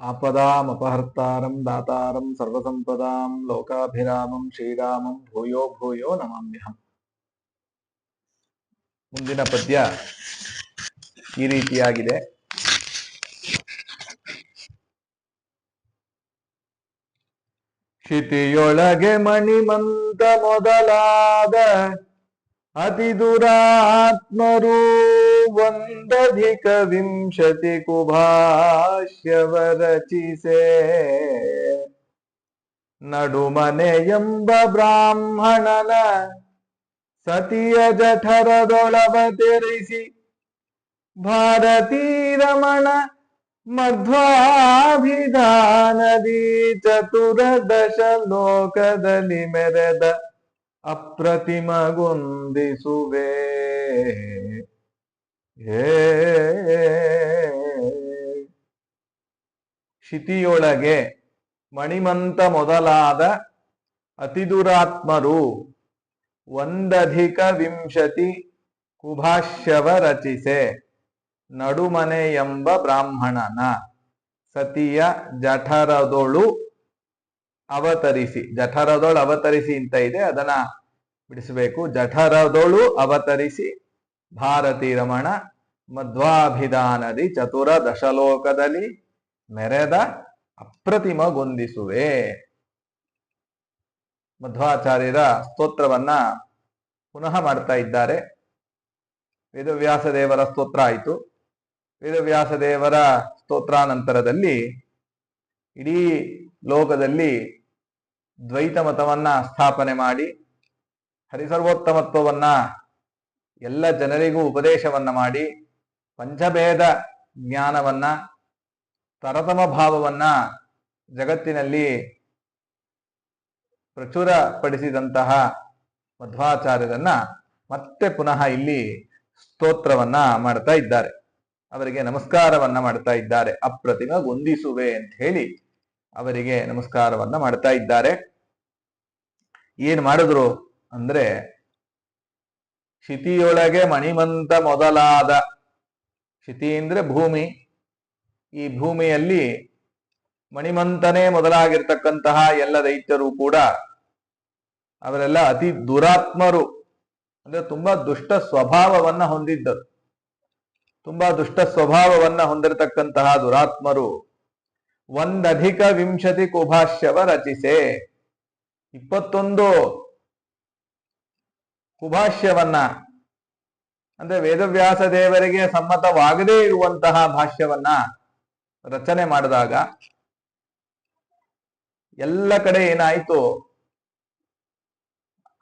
ಆಪದಾಮಪಹರ್ತಾರಂ ದಾತಾರಂ ಸರ್ವಸಂಪದಾಂ ಲೋಕಾಭಿರಾಮಂ ಶ್ರೀರಾಮಂ ಭೂಯೋ ಭೂಯೋ ನಮಾಮ್ಯಹಂ ಮುಂದಿನ ಪದ್ಯ ಈ ರೀತಿಯಾಗಿದೆ. ಕ್ಷಿತಿಯೊಳಗೆ ಮಣಿಮಂತ ಮೊದಲಾದ ಅತಿ ದುರಾತ್ಮರು ಒಂದಧಿಕ ವಿಂಶತಿ ಕುಭಾಷ್ಯವ ರಚಿಸೆ ನಡುಮನೆ ಎಂಬ ಬ್ರಾಹ್ಮಣನ ಸತಿಯ ಜಠರದೊಳವತರಿಸಿ ಭಾರತೀ ರಮಣ ಮಧ್ವಾಭಿಧಾನದಿ ಚತುರದಶ ಲೋಕದಲ್ಲಿ ಮೆರೆದ ಅಪ್ರತಿಮಗೊಂದಿಸುವೆ ಕ್ಷಿತಿಯೊಳಗೆ ಮಣಿಮಂತ ಮೊದಲಾದ ಅತಿದುರಾತ್ಮರು ಒಂದಧಿಕ ವಿಂಶತಿ ಕುಭಾಷ್ಯವ ರಚಿಸೆ ನಡುಮನೆ ಎಂಬ ಬ್ರಾಹ್ಮಣನ ಸತಿಯ ಜಠರದೊಳು ಅವತರಿಸಿ. ಜಠರದೊಳು ಅವತರಿಸಿ ಅಂತ ಇದೆ, ಅದನ್ನ ಬಿಡಿಸಬೇಕು. ಜಠರದೊಳು ಅವತರಿಸಿ ಭಾರತಿ ರಮಣ ಮಧ್ವಾಭಿಧಾನದಿ ಚತುರ ದಶಲೋಕದಲ್ಲಿ ಮೆರೆದ ಅಪ್ರತಿಮಗೊಂದಿಸುವೆ. ಮಧ್ವಾಚಾರ್ಯರ ಸ್ತೋತ್ರವನ್ನ ಪುನಃ ಮಾಡ್ತಾ ಇದ್ದಾರೆ. ವೇದವ್ಯಾಸ ದೇವರ ಸ್ತೋತ್ರ ಆಯಿತು. ವೇದವ್ಯಾಸ ದೇವರ ಸ್ತೋತ್ರಾನಂತರದಲ್ಲಿ ಇಡೀ ಲೋಕದಲ್ಲಿ ದ್ವೈತ ಮತವನ್ನ ಸ್ಥಾಪನೆ ಮಾಡಿ, ಹರಿಸರ್ವೋತ್ತಮತ್ವವನ್ನ ಎಲ್ಲ ಜನರಿಗೂ ಉಪದೇಶವನ್ನ ಮಾಡಿ, ಪಂಚಭೇದ ಜ್ಞಾನವನ್ನ ತರತಮ ಭಾವವನ್ನ ಜಗತ್ತಿನಲ್ಲಿ ಪ್ರಚುರಪಡಿಸಿದಂತಹ ಮಧ್ವಾಚಾರ್ಯರನ್ನ ಮತ್ತೆ ಪುನಃ ಇಲ್ಲಿ ಸ್ತೋತ್ರವನ್ನ ಮಾಡ್ತಾ ಇದ್ದಾರೆ. ಅವರಿಗೆ ನಮಸ್ಕಾರವನ್ನ ಮಾಡ್ತಾ ಇದ್ದಾರೆ. ಅಪ್ರತಿಮ ಗೊಂದಿಸುವೆ ಅಂತ ಹೇಳಿ ಅವರಿಗೆ ನಮಸ್ಕಾರವನ್ನ ಮಾಡ್ತಾ ಇದ್ದಾರೆ. ಏನ್ ಮಾಡಿದ್ರು ಅಂದ್ರೆ ಕ್ಷಿತಿಯೊಳಗೆ ಮಣಿಮಂತ ಮೊದಲಾದ ಕ್ಷಿತಿ ಅಂದ್ರೆ ಭೂಮಿ ಈ ಭೂಮಿಯಲ್ಲಿ ಮಣಿಮಂತನೇ ಮೊದಲಾಗಿರ್ತಕ್ಕಂತಹ ಎಲ್ಲ ದೈತ್ಯರು ಕೂಡ ಅವರೆಲ್ಲ ಅತಿ ದುರಾತ್ಮರು. ಅಂದ್ರೆ ತುಂಬಾ ದುಷ್ಟ ಸ್ವಭಾವವನ್ನ ಹೊಂದಿದ್ದರು ತುಂಬಾ ದುಷ್ಟ ಸ್ವಭಾವವನ್ನ ಹೊಂದಿರತಕ್ಕಂತಹ ದುರಾತ್ಮರು. ಒಂದಧಿಕ ವಿಂಶತಿ ಕುಭಾಷ್ಯವ ರಚಿಸೆ. ಇಪ್ಪತ್ತೊಂದು ಕುಭಾಷ್ಯವನ್ನ, ಅಂದ್ರೆ ವೇದವ್ಯಾಸ ದೇವರಿಗೆ ಸಮ್ಮತವಾಗದೇ ಇರುವಂತಹ ಭಾಷ್ಯವನ್ನ ರಚನೆ ಮಾಡಿದಾಗ ಎಲ್ಲ ಕಡೆ ಏನಾಯಿತು?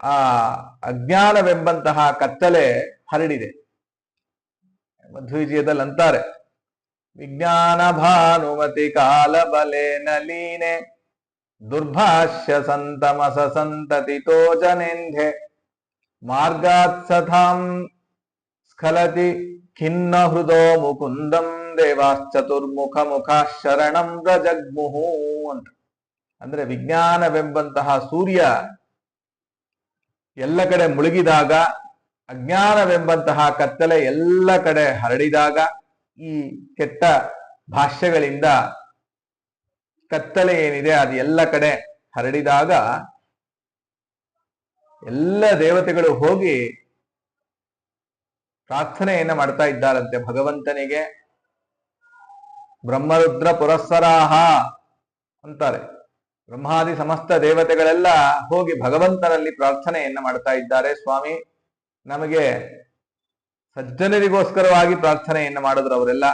ಆ ಅಜ್ಞಾನವೆಂಬಂತಹ ಕತ್ತಲೆ ಹರಡಿದೆ. ಮಧ್ವಿಜಯದಲ್ಲಿ ಅಂತಾರೆ, ವಿಜ್ಞಾನ ಭಾನುಮತಿ ಕಾಲ ಬಲೆ ನಲೀನೆ, ದುರ್ಭಾಷ್ಯ ಸಂತಮಸ ಸಂತತಿ ಜನೆಂಧೆ ಮಾರ್ಗಾತ್ ಸಥಾಂ ಸ್ಖಲತಿ ಖಿನ್ನ ಹೃದೋ ಮುಕುಂದಂ ದೇವಾಶ್ಚತುರ್ಮುಖ ಮುಖ ಶರಣಂ ಜಗ್ಮುಹು ಅಂತ ಅಂದ್ರೆ ವಿಜ್ಞಾನವೆಂಬಂತಹ ಸೂರ್ಯ ಎಲ್ಲ ಕಡೆ ಮುಳುಗಿದಾಗ, ಅಜ್ಞಾನವೆಂಬಂತಹ ಕತ್ತಲೆ ಎಲ್ಲ ಕಡೆ ಹರಡಿದಾಗ, ಈ ಕೆಟ್ಟ ಭಾಷ್ಯಗಳಿಂದ ಕತ್ತಲೆ ಏನಿದೆ ಅದು ಎಲ್ಲ ಕಡೆ ಹರಡಿದಾಗ, ಎಲ್ಲ ದೇವತೆಗಳು ಹೋಗಿ ಪ್ರಾರ್ಥನೆಯನ್ನ ಮಾಡ್ತಾ ಇದ್ದಾರಂತೆ ಭಗವಂತನಿಗೆ. ಬ್ರಹ್ಮರುದ್ರ ಪುರಸ್ಸರಾಹ ಅಂತಾರೆ. ಬ್ರಹ್ಮಾದಿ ಸಮಸ್ತ ದೇವತೆಗಳೆಲ್ಲ ಹೋಗಿ ಭಗವಂತನಲ್ಲಿ ಪ್ರಾರ್ಥನೆಯನ್ನ ಮಾಡ್ತಾ ಇದ್ದಾರೆ. ಸ್ವಾಮಿ, ನಮಗೆ ಸಜ್ಜನರಿಗೋಸ್ಕರವಾಗಿ ಪ್ರಾರ್ಥನೆಯನ್ನ ಮಾಡಿದ್ರು ಅವರೆಲ್ಲ.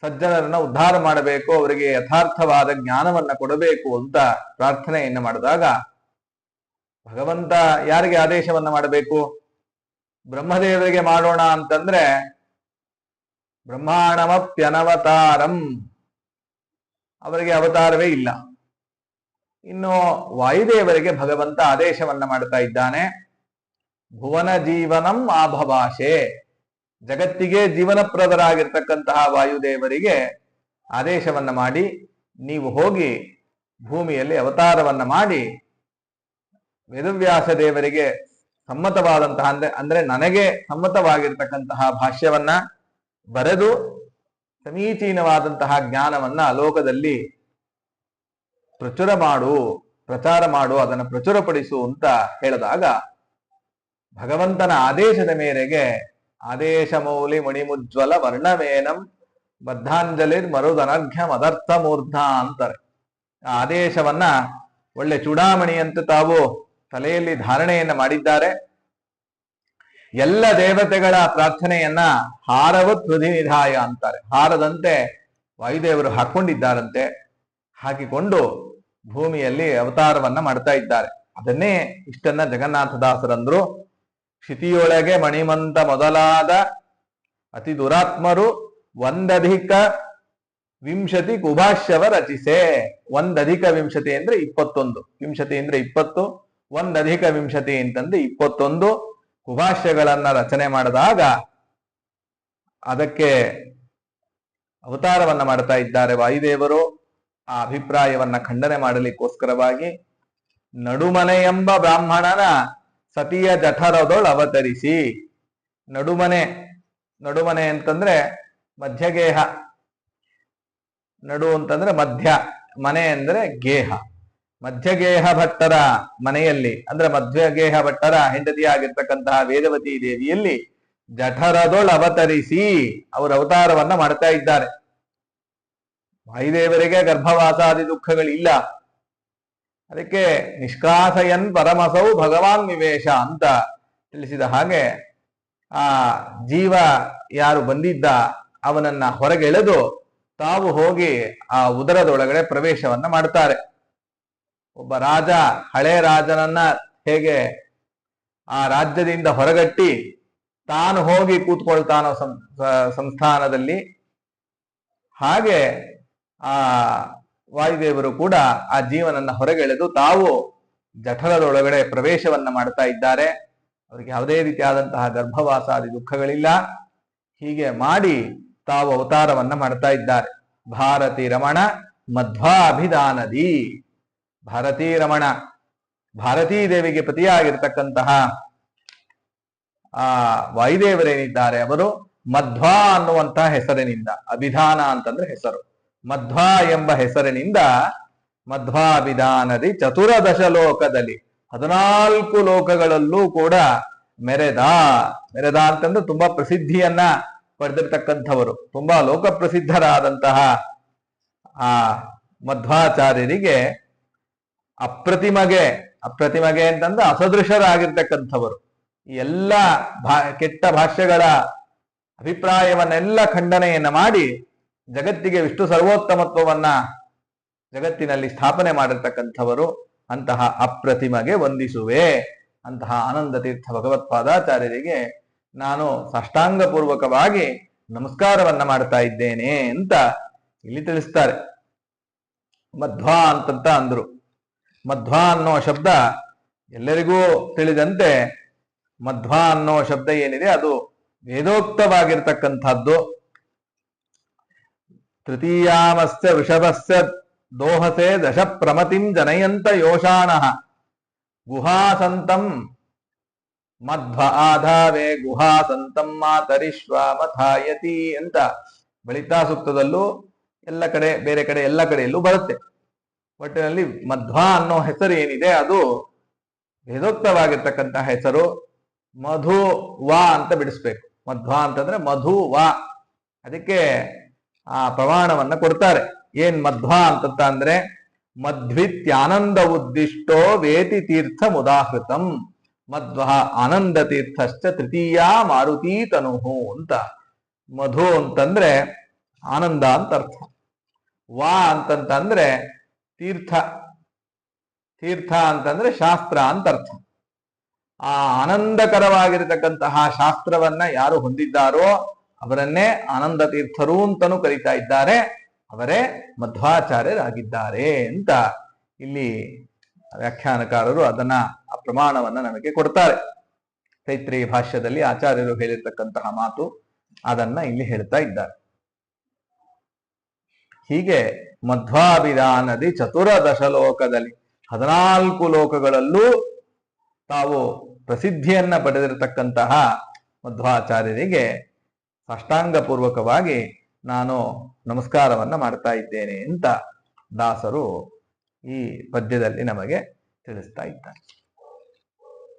ಸಜ್ಜನರನ್ನ ಉದ್ಧಾರ ಮಾಡಬೇಕು, ಅವರಿಗೆ ಯಥಾರ್ಥವಾದ ಜ್ಞಾನವನ್ನ ಕೊಡಬೇಕು ಅಂತ ಪ್ರಾರ್ಥನೆಯನ್ನ ಮಾಡಿದಾಗ ಭಗವಂತ ಯಾರಿಗೆ ಆದೇಶವನ್ನ ಮಾಡಬೇಕು? ಬ್ರಹ್ಮದೇವರಿಗೆ ಮಾಡೋಣ ಅಂತಂದ್ರೆ ಬ್ರಹ್ಮಾಣಮಪ್ಯನವತಾರಂ. ಅವರಿಗೆ ಅವತಾರವೇ ಇಲ್ಲ. ಇನ್ನು ವಾಯುದೇವರಿಗೆ ಭಗವಂತ ಆದೇಶವನ್ನ ಮಾಡ್ತಾ ಇದ್ದಾನೆ. ಭುವನ ಜೀವನಂ ಆಭಭಾಷೆ ಜಗತ್ತಿಗೆ ಜೀವನಪ್ರದರಾಗಿರ್ತಕ್ಕಂತಹ ವಾಯುದೇವರಿಗೆ ಆದೇಶವನ್ನ ಮಾಡಿ, ನೀವು ಹೋಗಿ ಭೂಮಿಯಲ್ಲಿ ಅವತಾರವನ್ನ ಮಾಡಿ, ವೇದವ್ಯಾಸ ದೇವರಿಗೆ ಸಮ್ಮತವಾದಂತಹ ಅಂದ್ರೆ ಅಂದ್ರೆ ನನಗೆ ಸಮ್ಮತವಾಗಿರ್ತಕ್ಕಂತಹ ಭಾಷ್ಯವನ್ನ ಬರೆದು ಸಮೀಚೀನವಾದಂತಹ ಜ್ಞಾನವನ್ನ ಲೋಕದಲ್ಲಿ ಪ್ರಚುರ ಮಾಡು, ಪ್ರಚಾರ ಮಾಡು, ಅದನ್ನು ಪ್ರಚುರಪಡಿಸು ಅಂತ ಹೇಳಿದಾಗ ಭಗವಂತನ ಆದೇಶದ ಮೇರೆಗೆ ಆದೇಶ ಮೌಲಿ ಮಣಿಮುಜ್ವಲ ವರ್ಣವೇನಂ ಬದ್ಧಾಂಜಲಿ ಮರುದನರ್ಘ್ಯ ಮದರ್ಥ ಮೂರ್ಧ ಅಂತಾರೆ. ಆ ಆದೇಶವನ್ನ ಒಳ್ಳೆ ಚೂಡಾಮಣಿಯಂತೆ ತಾವು ತಲೆಯಲ್ಲಿ ಧಾರಣೆಯನ್ನು ಮಾಡಿದ್ದಾರೆ. ಎಲ್ಲ ದೇವತೆಗಳ ಪ್ರಾರ್ಥನೆಯನ್ನ ಹಾರವ ಪ್ರತಿನಿಧಾಯ ಅಂತಾರೆ. ಹಾರದಂತೆ ವಾಯುದೇವರು ಹಾಕೊಂಡಿದ್ದಾರಂತೆ. ಹಾಕಿಕೊಂಡು ಭೂಮಿಯಲ್ಲಿ ಅವತಾರವನ್ನ ಮಾಡ್ತಾ ಇದ್ದಾರೆ. ಅದನ್ನೇ ಇಷ್ಟನ್ನ ಜಗನ್ನಾಥದಾಸರಂದ್ರು ಕ್ಷಿತಿಯೊಳಗೆ ಮಣಿಮಂತ ಮೊದಲಾದ ಅತಿ ದುರಾತ್ಮರು ಒಂದಧಿಕ ವಿಂಶತಿ ಕುಭಾಷ್ಯವ ರಚಿಸೆ. ಒಂದಧಿಕ ವಿಂಶತಿ ಅಂದ್ರೆ ಇಪ್ಪತ್ತೊಂದು. ವಿಂಶತಿ ಅಂದ್ರೆ ಇಪ್ಪತ್ತು, ಒಂದಧಿಕ ವಿಂಶತಿ ಅಂತಂದ್ರೆ ಇಪ್ಪತ್ತೊಂದು. ಕುಭಾಷ್ಯಗಳನ್ನ ರಚನೆ ಮಾಡಿದಾಗ ಅದಕ್ಕೆ ಅವತಾರವನ್ನ ಮಾಡ್ತಾ ಇದ್ದಾರೆ ವಾಯುದೇವರು. ಆ ಅಭಿಪ್ರಾಯವನ್ನ ಖಂಡನೆ ಮಾಡಲಿಕ್ಕೋಸ್ಕರವಾಗಿ ನಡುಮನೆ ಎಂಬ ಬ್ರಾಹ್ಮಣನ ಸತಿಯ ಜಠರದೊಳ ಅವತರಿಸಿ ನಡುಮನೆ ನಡುಮನೆ ಅಂತಂದ್ರೆ ಮಧ್ಯಗೇಹ. ನಡು ಅಂತಂದ್ರೆ ಮಧ್ಯ, ಮನೆ ಅಂದ್ರೆ ಗೇಹ. ಮಧ್ಯಗೇಹ ಭಟ್ಟರ ಮನೆಯಲ್ಲಿ, ಅಂದ್ರೆ ಮಧ್ಯಗೇಹ ಭಟ್ಟರ ಹೆಂಡತಿಯಾಗಿರ್ತಕ್ಕಂತಹ ವೇದವತಿ ದೇವಿಯಲ್ಲಿ ಜಠರದೊಳ ಅವತರಿಸಿ ಅವರ ಅವತಾರವನ್ನ ಮಾಡ್ತಾ ಇದ್ದಾರೆ. ವಾಯುದೇವರಿಗೆ ಗರ್ಭವಾಸಾದಿ ದುಃಖಗಳಿಲ್ಲ. ಅದಕ್ಕೆ ನಿಷ್ಕಾಸಯನ್ ಪರಮಸೌ ಭಗವಾನ್ ನಿವೇಶ ಅಂತ ತಿಳಿಸಿದ ಹಾಗೆ, ಆ ಜೀವ ಯಾರು ಬಂದಿದ್ದ ಅವನನ್ನ ಹೊರಗೆಳೆದು ತಾವು ಹೋಗಿ ಆ ಉದರದೊಳಗಡೆ ಪ್ರವೇಶವನ್ನ ಮಾಡ್ತಾರೆ. ಒಬ್ಬ ರಾಜ, ಹಳೆ ರಾಜನನ್ನ ಹೇಗೆ ಆ ರಾಜ್ಯದಿಂದ ಹೊರಗಟ್ಟಿ ತಾನು ಹೋಗಿ ಕೂತ್ಕೊಳ್ತಾನೋ ಸಂಸ್ಥಾನದಲ್ಲಿ, ಹಾಗೆ ಆ ವಾಯುದೇವರು ಕೂಡ ಆ ಜೀವನನ್ನ ಹೊರಗೆಳೆದು ತಾವು ಜಠರದೊಳಗಡೆ ಪ್ರವೇಶವನ್ನ ಮಾಡ್ತಾ ಇದ್ದಾರೆ. ಅವರಿಗೆ ಯಾವುದೇ ರೀತಿಯಾದಂತಹ ಗರ್ಭವಾಸಾದಿ ದುಃಖಗಳಿಲ್ಲ. ಹೀಗೆ ಮಾಡಿ ತಾವು ಅವತಾರವನ್ನ ಮಾಡ್ತಾ ಇದ್ದಾರೆ. ಭಾರತಿ ರಮಣ ಮಧ್ವಾಭಿಧಾನದಿ ಭಾರತೀ ರಮಣ, ಭಾರತೀ ದೇವಿಗೆ ಪತಿಯಾಗಿರ್ತಕ್ಕಂತಹ ಆ, ವಾಯುದೇವರೇನಿದ್ದಾರೆ ಅವರು? ಮಧ್ವಾ ಅನ್ನುವಂತಹ ಹೆಸರಿನಿಂದ, ಅಭಿಧಾನ ಅಂತಂದ್ರೆ ಹೆಸರು. ಮಧ್ವಾ ಎಂಬ ಹೆಸರಿನಿಂದ ಮಧ್ವಾಭಿಧಾನದಿ ಚತುರದಶ ಲೋಕದಲ್ಲಿ ಹದಿನಾಲ್ಕು ಲೋಕಗಳಲ್ಲೂ ಕೂಡ ಮೆರೆದ ಮೆರೆದ ಅಂತಂದ್ರೆ ತುಂಬಾ ಪ್ರಸಿದ್ಧಿಯನ್ನ ಪಡೆದಿರ್ತಕ್ಕಂಥವರು. ತುಂಬಾ ಲೋಕ ಪ್ರಸಿದ್ಧರಾದಂತಹ ಆ, ಮಧ್ವಾಚಾರ್ಯರಿಗೆ ಅಪ್ರತಿಮಗೆ ಅಪ್ರತಿಮಗೆ ಅಂತಂದ್ರೆ ಅಸದೃಶರಾಗಿರ್ತಕ್ಕಂಥವರು. ಎಲ್ಲ ಭಾ, ಕೆಟ್ಟ ಭಾಷ್ಯಗಳ ಅಭಿಪ್ರಾಯವನ್ನೆಲ್ಲ ಖಂಡನೆಯನ್ನ ಮಾಡಿ ಜಗತ್ತಿಗೆ ವಿಷ್ಣು ಸರ್ವೋತ್ತಮತ್ವವನ್ನ ಜಗತ್ತಿನಲ್ಲಿ ಸ್ಥಾಪನೆ ಮಾಡಿರ್ತಕ್ಕಂಥವರು, ಅಂತಹ ಅಪ್ರತಿಮಗೆ ವಂದಿಸುವೆ. ಅಂತಹ ಆನಂದ ತೀರ್ಥ ಭಗವತ್ಪಾದಾಚಾರ್ಯರಿಗೆ ನಾನು ಸಾಷ್ಟಾಂಗ ಪೂರ್ವಕವಾಗಿ ನಮಸ್ಕಾರವನ್ನ ಮಾಡ್ತಾ ಇದ್ದೇನೆ ಅಂತ ಇಲ್ಲಿ ತಿಳಿಸ್ತಾರೆ. ಮಧ್ವಾ ಅಂತಂತ ಅಂದ್ರು. ಮಧ್ವಾ ಅನ್ನೋ ಶಬ್ದ ಎಲ್ಲರಿಗೂ ತಿಳಿದಂತೆ ಮಧ್ವ ಅನ್ನೋ ಶಬ್ದ ಏನಿದೆ ಅದು ವೇದೋಕ್ತವಾಗಿರ್ತಕ್ಕಂಥದ್ದು. ತೃತೀಯಾಮಸ್ಯ ವೃಷಭಸ್ಯ ದೋಹಸೆ ದಶ ಪ್ರಮತಿಂ ಜನಯಂತ ಯೋಷಾಣಃ. ಗುಹಾಸಂತಂ ಮಧ್ವ ಆಧಾವೆ ಗುಹಾಸಂತಂ ಮಾತರಿಶ್ವ ಮಥಾಯತಿ ಅಂತ ಬಳಿತಾ ಸೂಕ್ತದಲ್ಲೂ ಎಲ್ಲ ಕಡೆ, ಬೇರೆ ಕಡೆ, ಎಲ್ಲ ಕಡೆಯಲ್ಲೂ ಬರುತ್ತೆ. ಒಟ್ಟಿನಲ್ಲಿ ಮಧ್ವ ಅನ್ನೋ ಹೆಸರು ಏನಿದೆ, ಅದು ವೇದೋಕ್ತವಾಗಿರ್ತಕ್ಕಂತಹ ಹೆಸರು. ಮಧು ವಾ ಅಂತ ಬಿಡಿಸ್ಬೇಕು. ಮಧ್ವ ಅಂತಂದ್ರೆ ಮಧು ವಾ. ಅದಕ್ಕೆ ಆ ಪ್ರಮಾಣವನ್ನ ಕೊಡ್ತಾರೆ. ಏನ್ ಮಧ್ವ ಅಂತ ಅಂದ್ರೆ, ಮಧ್ವಿತ್ಯಾನಂದ ಉದ್ದಿಷ್ಟೋ ವೇತಿ ತೀರ್ಥ ಮುದಾಹೃತಂ. ಮಧ್ವ ಆನಂದ ತೀರ್ಥಶ್ಚ ತೃತೀಯ ಮಾರುತಿ ತನುಹು ಅಂತ. ಮಧು ಅಂತಂದ್ರೆ ಆನಂದ ಅಂತ ಅರ್ಥ. ವಾ ಅಂತಂತಂದ್ರೆ ತೀರ್ಥ. ತೀರ್ಥ ಅಂತಂದ್ರೆ ಶಾಸ್ತ್ರ ಅಂತ ಅರ್ಥ. ಆ ಆನಂದಕರವಾಗಿರತಕ್ಕಂತಹ ಶಾಸ್ತ್ರವನ್ನ ಯಾರು ಹೊಂದಿದ್ದಾರೋ ಅವರನ್ನೇ ಆನಂದ ತೀರ್ಥರು ಅಂತನೂ ಕರೀತಾ ಇದ್ದಾರೆ. ಅವರೇ ಮಧ್ವಾಚಾರ್ಯರಾಗಿದ್ದಾರೆ ಅಂತ ಇಲ್ಲಿ ವ್ಯಾಖ್ಯಾನಕಾರರು ಅದನ್ನ ಆ ಪ್ರಮಾಣವನ್ನ ನಮಗೆ ಕೊಡ್ತಾರೆ. ಚೈತ್ರಿ ಭಾಷ್ಯದಲ್ಲಿ ಆಚಾರ್ಯರು ಹೇಳಿರ್ತಕ್ಕಂತಹ ಮಾತು ಅದನ್ನ ಇಲ್ಲಿ ಹೇಳ್ತಾ ಇದ್ದಾರೆ. ಹೀಗೆ ಮಧ್ವಾಭಿಧಾನದಿ ಚತುರದಶ ಲೋಕದಲ್ಲಿ ಹದಿನಾಲ್ಕು ಲೋಕಗಳಲ್ಲೂ ತಾವು ಪ್ರಸಿದ್ಧಿಯನ್ನ ಪಡೆದಿರತಕ್ಕಂತಹ ಮಧ್ವಾಚಾರ್ಯರಿಗೆ ಸಾಷ್ಟಾಂಗ ಪೂರ್ವಕವಾಗಿ ನಾನು ನಮಸ್ಕಾರವನ್ನ ಮಾಡ್ತಾ ಇದ್ದೇನೆ ಅಂತ ದಾಸರು ಈ ಪದ್ಯದಲ್ಲಿ ನಮಗೆ ತಿಳಿಸ್ತಾ ಇದ್ದಾರೆ.